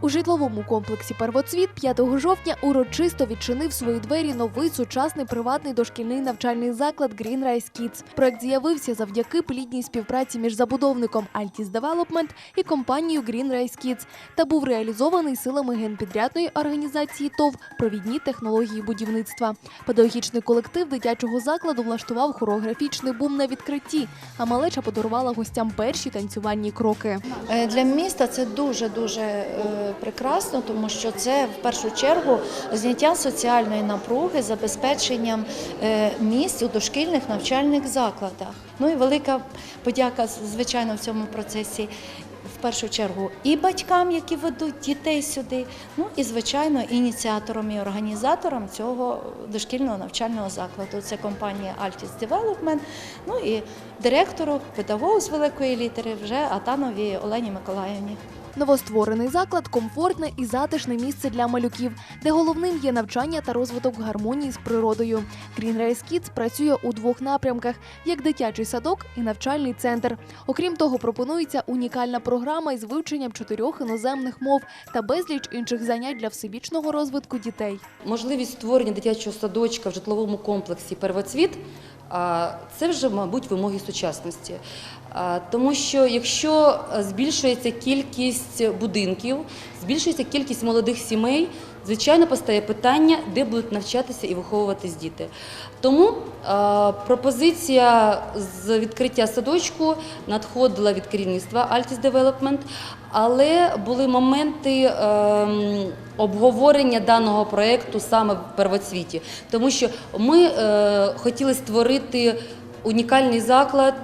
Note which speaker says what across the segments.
Speaker 1: У житловому комплексі Первоцвіт 5 жовтня урочисто відчинив свої двері новий сучасний приватний дошкільний навчальний заклад Green Rise Kids. Проект з'явився завдяки плідній співпраці між забудовником Altis Development і компанією Green Rise Kids та був реалізований силами генпідрядної організації ТОВ Провідні технології будівництва. Педагогічний колектив дитячого закладу влаштував хореографічний бум на відкритті, а малеча подарувала гостям перші танцювальні кроки.
Speaker 2: Е, Для міста це дуже дуже прекрасно, тому що це в першу чергу зняття соціальної напруги, забезпеченням е, місць у дошкільних навчальних закладах. Ну і велика подяка, звичайно, в цьому процесі. В першу чергу і батькам, які ведуть дітей сюди, ну і звичайно ініціаторам і організаторам цього дошкільного навчального закладу. Це компанія Altis Development, ну і директору, педагогу з великої літери вже Атановій Олені Миколаївні.
Speaker 1: Новостворений заклад комфортне і затишне місце для малюків, де головним є навчання та розвиток гармонії з природою. Green Rise Kids працює у двох напрямках: як дитячий садок і навчальний центр. Окрім того, пропонується унікальна програма із вивченням чотирьох іноземних мов та безліч інших занять для всебічного розвитку дітей.
Speaker 3: Можливість створення дитячого садочка в житловому комплексі Первоцвіт це вже, мабуть, вимоги сучасності. Тому що якщо збільшується кількість будинків, збільшується кількість молодих сімей, звичайно, постає питання, де будуть навчатися і виховуватись діти. Тому а, пропозиція з відкриття садочку надходила від керівництва Altis Development, але були моменти ем, обговорення даного проєкту саме в первоцвіті, тому що ми е, хотіли створити унікальний заклад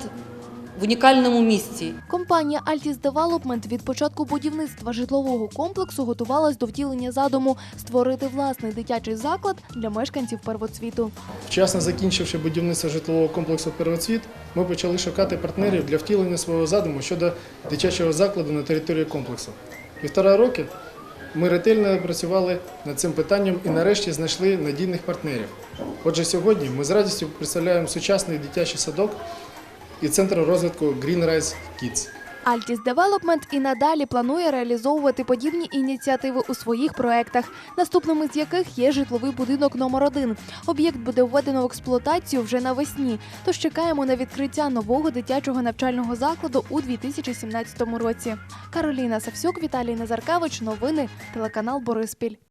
Speaker 3: в унікальному місці.
Speaker 1: Компанія Altis Development від початку будівництва житлового комплексу готувалась до втілення задуму створити власний дитячий заклад для мешканців первоцвіту.
Speaker 4: Вчасно закінчивши будівництво житлового комплексу Первоцвіт, ми почали шукати партнерів для втілення свого задуму щодо дитячого закладу на території комплексу. Півтора роки ми ретельно працювали над цим питанням і нарешті знайшли надійних партнерів. Отже, сьогодні ми з радістю представляємо сучасний дитячий садок і центр розвитку Green Rise Kids.
Speaker 1: Altis Development і надалі планує реалізовувати подібні ініціативи у своїх проектах, наступними з яких є житловий будинок номер 1 Об'єкт буде введено в експлуатацію вже навесні. Тож чекаємо на відкриття нового дитячого навчального закладу у 2017 році. Кароліна Савсюк, Віталій Назаркевич. Новини телеканал Бориспіль.